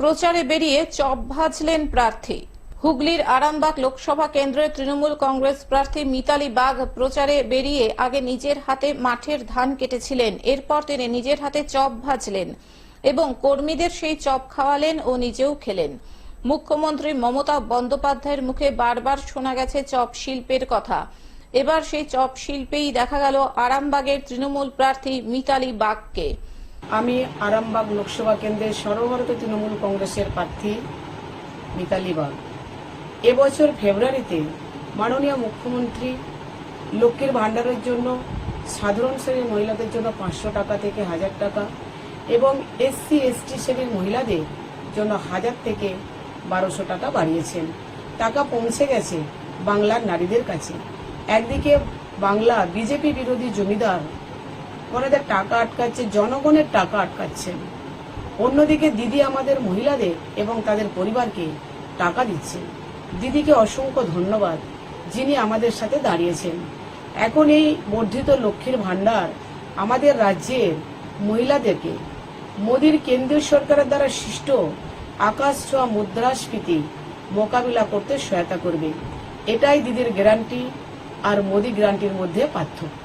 প্রচারে বেরিয়ে চপ ভাজলেন প্রার্থী। হুগলির আরামবাগ লোকসভা কেন্দ্রের তৃণমূল কংগ্রেস প্রার্থী মিতালি বাঘ প্রচারে বেরিয়ে আগে নিজের হাতে মাঠের ধান কেটেছিলেন, এরপর তিনি নিজের হাতে চপ ভাজলেন এবং কর্মীদের সেই চপ খাওয়ালেন ও নিজেও খেলেন। মুখ্যমন্ত্রী মমতা বন্দ্যোপাধ্যায়ের মুখে বারবার শোনা গেছে চপ শিল্পের কথা। এবার সেই চপ শিল্পেই দেখা গেল আরামবাগের তৃণমূল প্রার্থী মিতালি বাগকে আমি আরামবাগ লোকসভা কেন্দ্রের সর্বভারতীয় তৃণমূল কংগ্রেসের প্রার্থী মিতালি বাগ। এবছর ফেব্রুয়ারিতে মাননীয় মুখ্যমন্ত্রী লক্ষ্মীর ভাণ্ডারের জন্য, সাধারণ শ্রেণির মহিলাদের জন্য পাঁচশো টাকা থেকে হাজার টাকা এবং এসসি, এসটি শ্রেণির মহিলাদের জন্য হাজার থেকে বারোশো টাকা বাড়িয়েছেন। টাকা পৌঁছে গেছে বাংলার নারীদের কাছে। একদিকে বাংলা বিজেপি বিরোধী জমিদার ওনাদের টাকা আটকাচ্ছে, জনগণের টাকা আটকাচ্ছেন অন্যদিকে দিদি আমাদের মহিলাদের এবং তাদের পরিবারকে টাকা দিচ্ছেন দিদিকে অসংখ্য ধন্যবাদ, যিনি আমাদের সাথে দাঁড়িয়েছেন। এখন এই বর্ধিত লক্ষ্মীর ভাণ্ডার আমাদের রাজ্যের মহিলাদেরকে। মোদীর কেন্দ্রীয় সরকারের দ্বারা সৃষ্ট আকাশ ছোঁয়া মুদ্রাস্ফীতি মোকাবিলা করতে সহায়তা করবে। এটাই দিদির গ্যারান্টি আর মোদী গ্যারান্টির মধ্যে পার্থক্য।